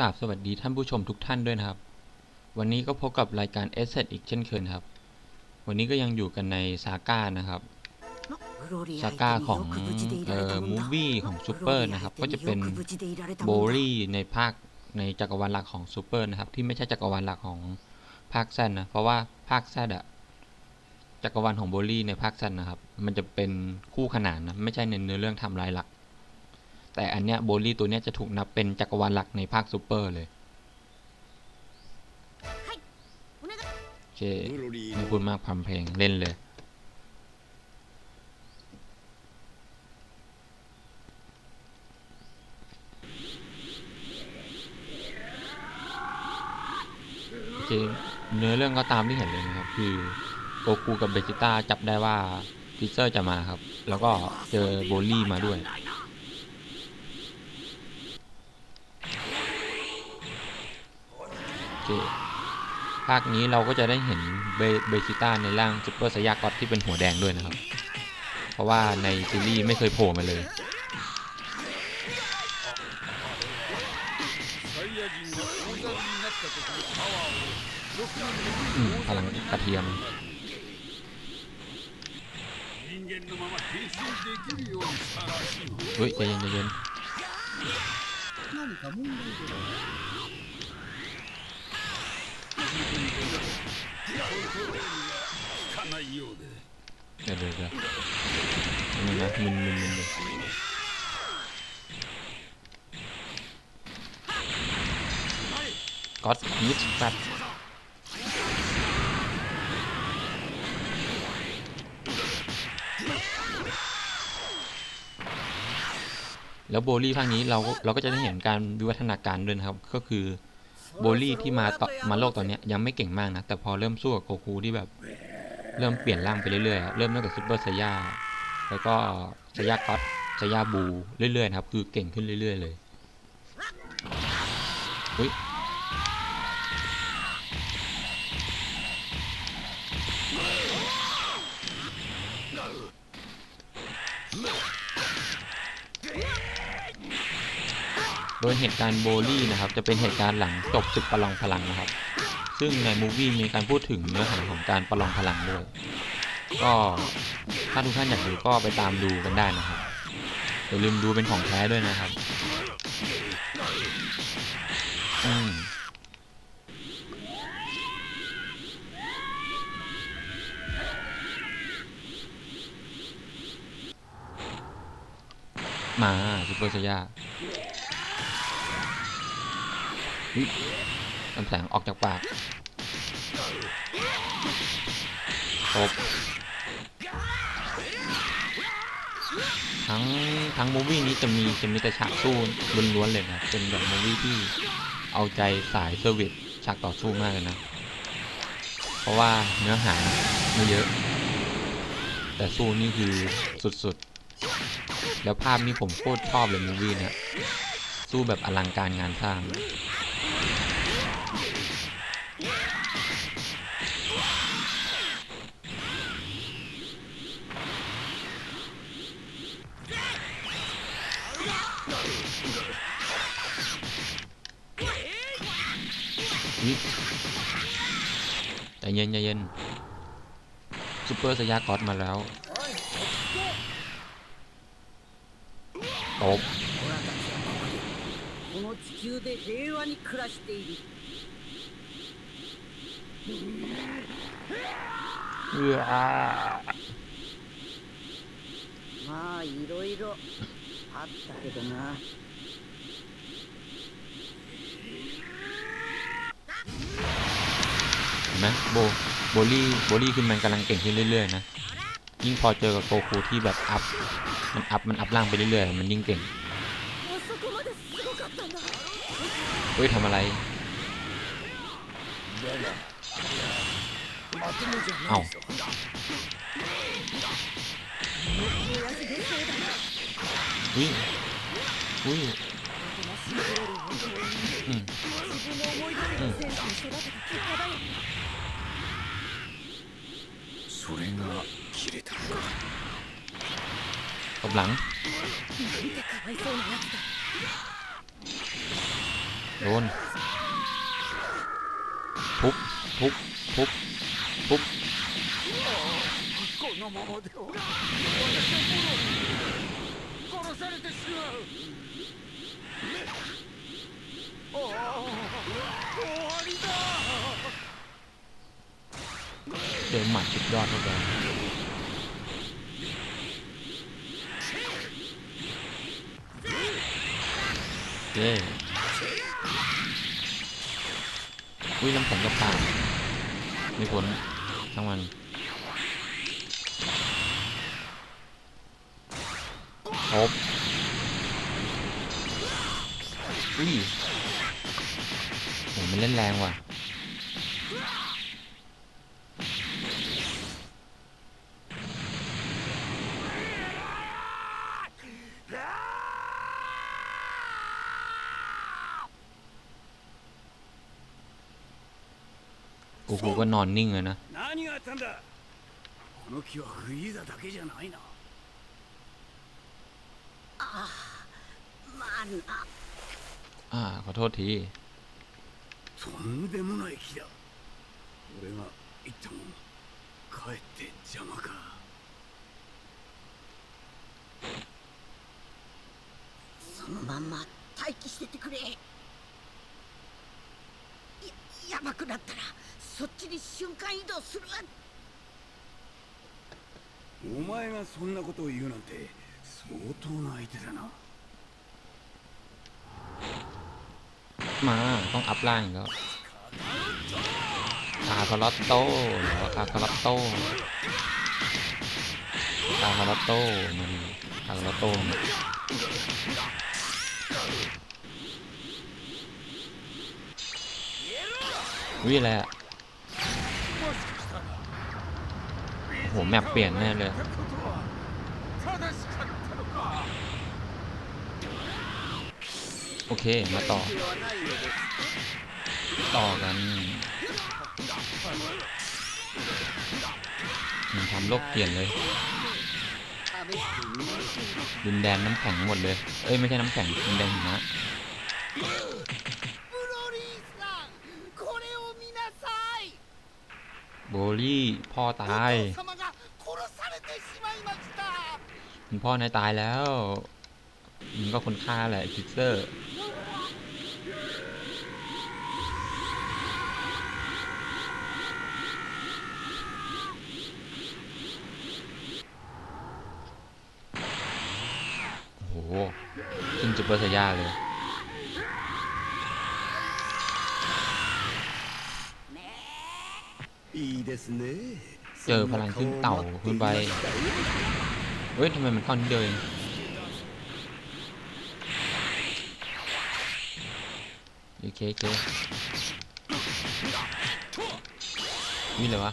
กราบสวัสดีท่านผู้ชมทุกท่านด้วยนะครับ วันนี้ก็พบกับรายการ s ออีกเช่นเคยนะครับ วันนี้ก็ยังอยู่กันในซาก้านะครับซาก้าของเอ่อมูฟวี่ของซูเปอร์นะครับ ก็จะเป็นโบลี่ในภาคในจักรวาลหลักของซูเปอร์นะครับ ที่ไม่ใช่จักรวาลหลักของภาคแซนนะ เพราะว่าภาคแซดอะจักรวาลของโบลี่ในภาคแซนนะครับ มันจะเป็นคู่ขนานนะ ไม่ใช่ในเนื้อเรื่องไทำลายหลัก แต่อันเนี้ยโบลี่ตัวเนี้ยจะถูกนับเป็นจักรวาลหลักในภาคซูเปอร์เลยโอเคไม่พูดมากพัมเพลงเล่นเลยโอเคเนื้อเรื่องก็ตามที่เห็นเลยนะครับ คือโกคูกับเบจิต้าจับได้ว่าฟิเซอร์จะมาครับ แล้วก็เจอโบลี่มาด้วย คภาคนี้เราก็จะได้เห็นเบจิต้าในร่างซุปเปอร์สยากอตที่เป็นหัวแดงด้วยนะครับ เพราะว่าในซีรีส์ไม่เคยโผล่มาเลยพลังกระเทียมเฮ้ยใจเย็นใจเย็น เดี๋ยวเดี๋ยวเดี๋ยวนี่นะมึนมึนมึนเลยก็อดยิปสัตว์แล้วโบลี่ภาคนี้เราก็เราก็จะได้เห็นการวิวัฒนาการด้วยนะครับ ก็คือ โบลี่ที่มาต่อมาโลกตอนนี้ยังไม่เก่งมากนะ แต่พอเริ่มสู้กับโกคูที่แบบ เริ่มเปลี่ยนร่างไปเรื่อยๆอะเริ่มตั้งแต่ซูเปอร์ไซย่าแล้วก็ไซย่าก็อตไซย่าบูเรื่อยๆนะครับ คือเก่งขึ้นเรื่อย ๆ เลยอุ้ย โดยเหตุการณ์โบลี่นะครับจะเป็นเหตุการณ์หลังจบศึกประลองพลังนะครับ ซึ่งในมูฟวี่มีการพูดถึงเนื้อหาของการประลองพลังด้วย ก็ถ้าทุกท่านอยากดูก็ไปตามดูกันได้นะครับอย่าลืมดูเป็นของแท้ด้วยนะครับอืมมาซุปเปอร์ซย่าอุ๊ย น้ำแสงออกจากปากตบทั้งทั้งมูวี่นี้จะมีจะมีแต่ฉากสู้ล้วนๆเลยนะเป็นแบบมูวี่ที่เอาใจสายเซอร์วิสฉากต่อสู้มากเลยนะ เพราะว่าเนื้อหาไม่เยอะ แต่สู้นี่คือสุดๆ แล้วภาพนี่ผมโคตรชอบเลยมูวี่เนี่ยสู้แบบอลังการงานสร้าง เย็นใจเย็นซูเปอร์สยากอตมาแล้วตบ この地球で平和に暮らしている เอื้อ まあいろいろあったけどな ไหโบโบลี่โบลี่คือมันกำลังเก่งขึ้นเรื่อยๆนะยิ่งพอเจอกับโกคูที่แบบอัพมันอัพมันอัพล่างไปเรื่อยๆมันยิ่งเก่งเฮ้ยทำอะไรเอา้าอุ้ยอุ้ย それが切れたのか ตบหลัง なんてかわいそうなやつだ โดน ทุบ ทุบ ทุบ ทุบ このままでは殺されてしまうああ終わりだ เจอหมัดสุดยอดเข้าไปเย้อุ้ยน้ำแข็งกับปากไมีผลทั้งวันครบอุ้ย มันเล่นแรงว่ะ กูกูก็นอนนิ่งเลยนะ 何があったんだこの木はフリーザだけじゃないなまあな อ่า ขอโทษที とんでもない木だ。俺が言ったもんかえって邪魔か。そのまんま待機しててくれ。ややばくなったらそっちに瞬間移動するわ。お前がそんなことを言うなんて相当な相手だな มา ต้องอัพล่างกแล้วคาคาร์ลอตโต้หรอคาคาร์ลอตโต้คาคาร์ลอตโต้มันคาคาร์ลอตโต้มันวิอะไรอะโหแมปเปลี่ยนแน่เลย โอเค มาต่อ ต่อกันทำโลกเปลี่ยนเลยดินแดนน้ำแข็งหมดเลย เอ้ย ไม่ใช่น้ำแข็งดินแดนหิมะโบลี่พ่อตายคุณพ่อนายตายแล้ว มันก็คนฆ่าแหละพิกเซอร์ อสยาเลย เจอพลังขึ้นเต่าขึ้นไป เฮ้ยทำไมมันเท่านี้เดินโอเคโอเคนี่เลยวะ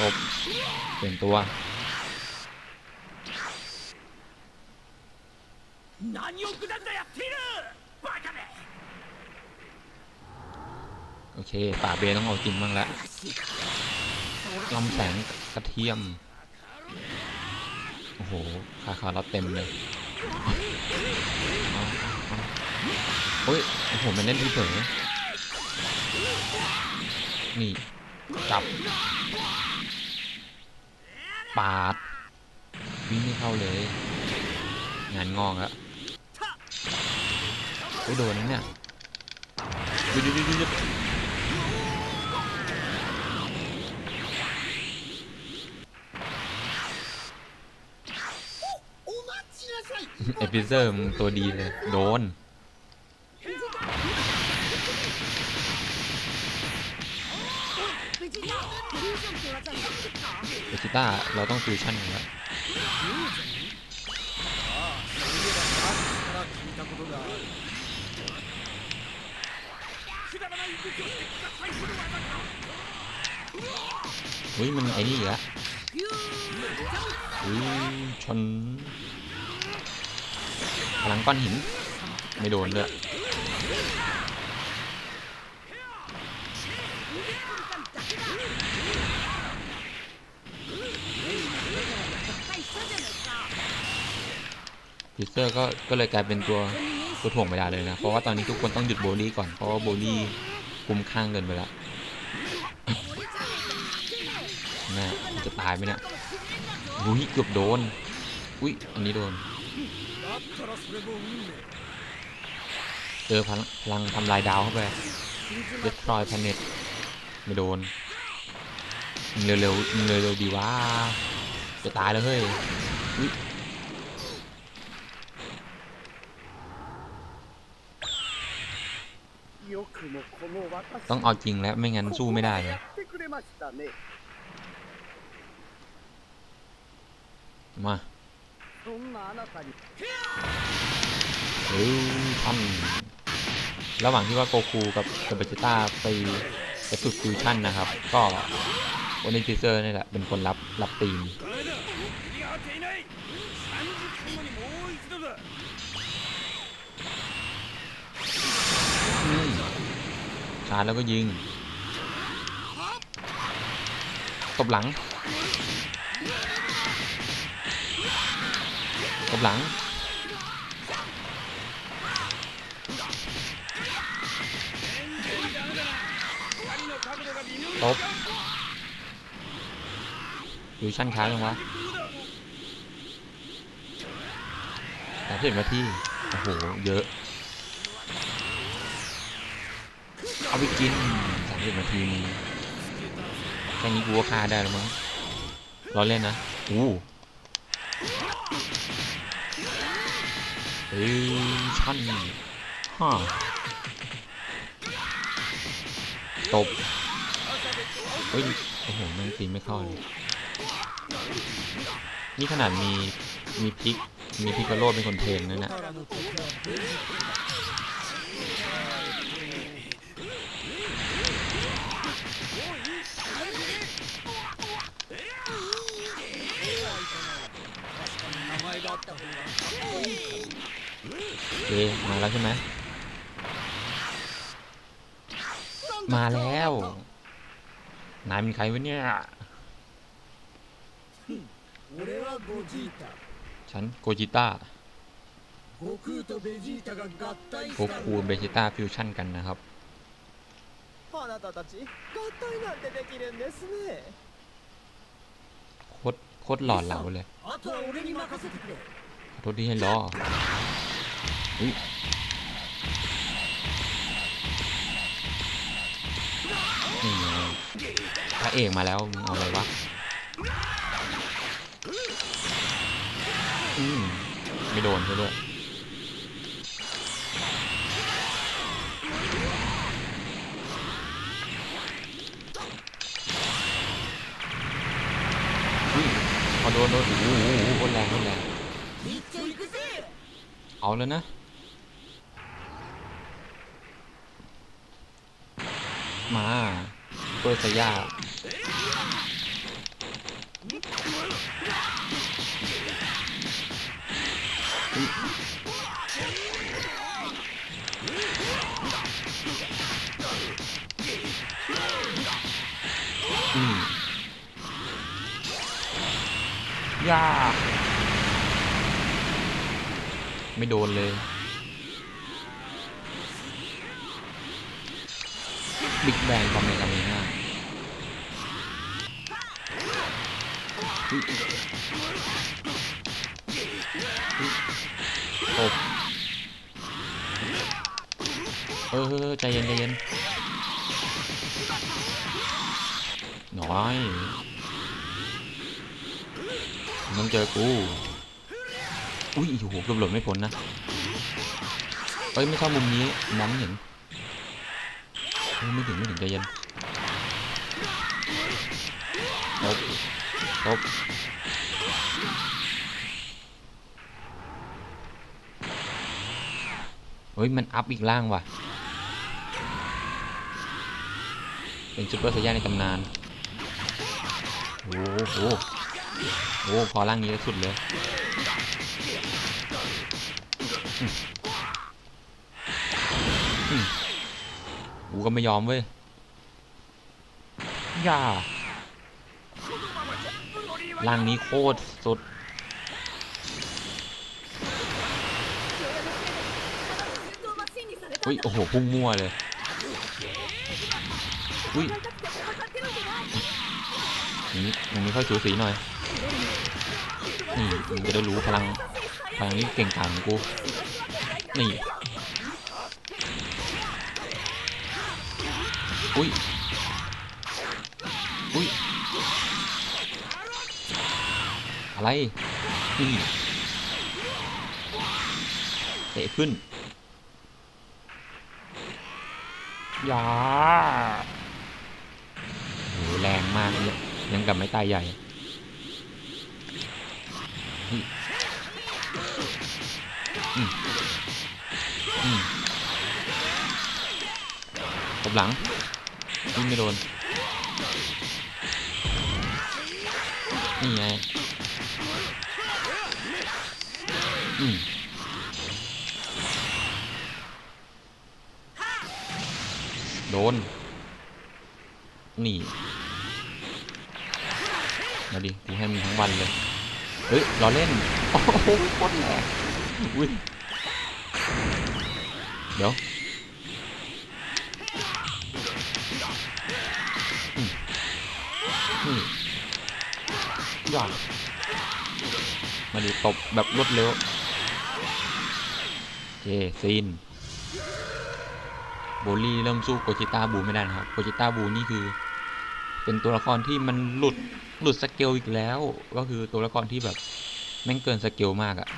ตบเปลี่ยนตัวโอเคป่าเบต้องเอาจริงบ้างละลำแสงกระเทียม โอ้โห คาคารับเต็มเลยโอ้ย โอ้โห มันเล่นดีเผลอนี่ จับ ปาด วิ่งไม่เข้าเลย งานงองแล้วไปโดนนี่เนี่ยเอพิเซอร์มึงตัวดีเลย โดน กีตาร์เราต้องฟิวชั่นครับอุ้ยมันไอ้นี่ละอุ้ยชนพลังก้อนหิน ไม่โดนเลย ฮิสเตอร์ก็ก็เลยกลายเป็นตัวตัวถ่วงเวลาเลยนะ เพราะว่าตอนนี้ทุกคนต้องหยุดโบลี่ก่อน เพราะว่าโบลี่คุ้มข้างเกินไปแล้วนะจะตายไหมเนี่ยอุ้ยเกือบโดน อุ้ยอันนี้โดน เออพลังทำลายดาวเข้าไปเดสทรอยแพนเน็ตไม่โดนเร็วๆเร็วๆดีว่าจะตายแล้วเฮ้ยอุ้ย ต้องเอาจริงแล้วไม่งั้นสู้ไม่ได้เลยมาเฮ้ยท่านระหว่างที่ว่าโกคูกับกับเบจิต้าไปไปฝึกฟิวชั่นนะครับ ก็วันนี้ทีเซอร์นี่แหละเป็นคนรับรับตีม ชาร์จแล้วก็ยิง ตบหลัง ตบหลัง ตบฟิวชั่นค้างยังวะสามสิบนาที โอ้โห เยอะ เอาไปกินสามสิบนาทีมึงแค่นี้กูก็ฆ่าได้แล้วมั้งรอเล่นนะอู้เฮ้ยชั่นฮ่าตบเฮ้ยโอ้โหแม่งตีไม่เข้าเลยนี่ขนาดมีมีพริกมีพิกาโรดเป็นคนเทรนนั่นนะ เคมาแล้วใช่ไหมมาแล้ว นายเป็นใครวะเนี่ย ฉันโกจิต้าโกคูเบจิต้าฟิวชั่นกันนะครับโคตรโคตหลอดเหลาเลยขอโทษที่ให้ล้อ พระเอกมาแล้วมึงเอาอะไรวะอืมไม่โดนเขาด้วยพอโดนโดนโอ้โหโคตรแรงโคตรแรงเอาแล้วนะ มาเปิดสยาอุ๊ยอืมยาไม่โดนเลย บิ๊กแบงคอมเมนต์อะไรน่าอุ๊ยอุ๊ยตบเออใจเย็นใจเย็นน้อยต้องเจอกู อุ้ยโหเกือบหล่นไม่พ้นนะเอ้ย ไม่ชอบมุมนี้มองเห็น ไม่ถึงไม่ถึงใจเย็นตบตบเฮ้ย มันอัพอีกล่างว่ะ เป็นซุปเปอร์ไซย่าในตำนาน โอ้โหโอ้โหพอร่างนี้แล้วสุดเลย ก็ไม่ยอมเว้ยอย่าล่างนี้โคตรสุด อุ้ย โอ้โห พุ่งมั่วเลย อุ้ยนี่อย่งนี้ค่อยสูสีหน่อย นี่มึงจะได้รู้พลัง พลังนี้เก่งกาของกู นี่ อุ้ย อุ้ย อะไรนี่เตะขึ้นยาโหแรงมากเนี่ยยังกับไม่ตายใหญ่ตบหลัง ยิงไม่โดน นี่ไง อืมโดน นี่มาดิ กูให้มึงทั้งวันเลย เฮ้ยรอเล่น โอ้โหโคตรแรงอุ้ยเดี๋ยว ยอดมาดิตบแบบรวดเร็วเคซีนโบลี่เริ่มสู้โกจิต้าบูไม่ได้นะครับโกจิต้าบูนี่คือ เป็นตัวละครที่มันหลุดหลุดสเกลอีกแล้ว ก็คือตัวละครที่แบบแม่งเกินสเกลมากอะ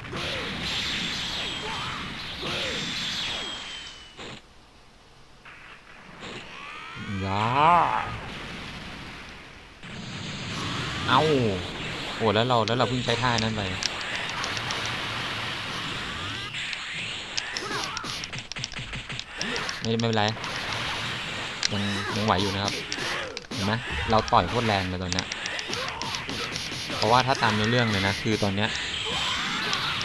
ยาเอา โอ้แล้วเราแล้วเราเพิ่งใช้ท่านั้นไปไม่ไม่เป็นไรยังยังไหวอยู่นะครับเห็นไหมเราต่อยโคตรแรงเลยตอนเนี้ยเพราะว่าถ้าตามเนื้อเรื่องเลยนะ คือตอนเนี้ย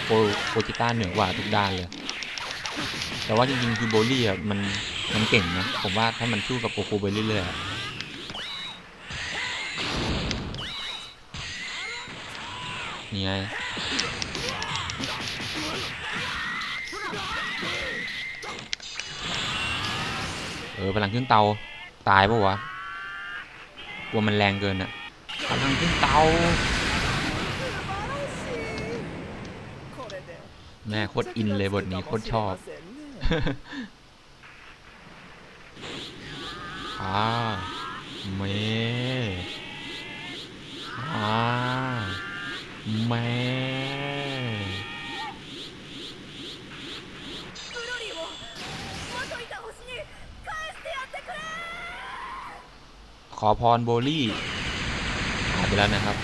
โกโกจิต้าเหนือกว่าทุกด้านเลย แต่ว่าจริงๆคือโบลี่อะมันมันเก่งนะ ผมว่าถ้ามันสู้กับโกคูไปเรื่อยๆอะ นี่ไงเออพลังขึ้นเตาตายปะวะกลัวมันแรงเกินอะพลังขึ้นเตาแม่โคตรอินเลยบทนี้โคตรชอบอาเมอา มขอพรโบลี่หายไปแล้วนะครับ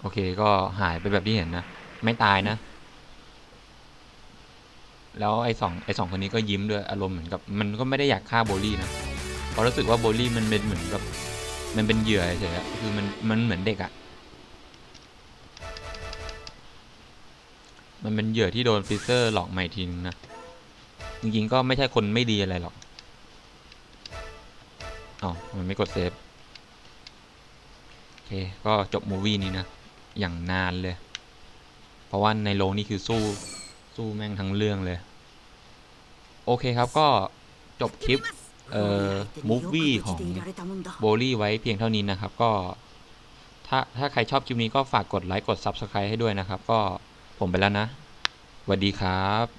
โอเคก็หายไปแบบที่เห็นนะ ไม่ตายนะ แล้วไอ้สองไอ้สองคนนี้ก็ยิ้มด้วยอารมณ์เหมือนกับ มันก็ไม่ได้อยากฆ่าโบลี่นะ ราะรู้สึกว่าโบลี่มันเป็นเหมือนกับมันเป็นเหยื่อเฉยๆคือมันมันเหมือนเด็กอะมันเป็นเหยื่อที่โดนฟิเซอร์หลอกใหม่ทีนึงนะ จริงๆก็ไม่ใช่คนไม่ดีอะไรหรอกอ๋อมันไม่กดเซฟ โอเค ก็จบมูวี่นี้นะ อย่างนานเลย เพราะว่าในโรงนี่คือสู้สู้แม่งทั้งเรื่องเลย โอเคครับก็จบคลิป เอ่อมูฟวี่ของโบลี่ไว้เพียงเท่านี้นะครับ ก็ ถ้าถ้าใครชอบคลิปนี้ก็ฝากกดไลค์กด Subscribe ให้ด้วยนะครับ ก็ผมไปแล้วนะสวัสดีครับ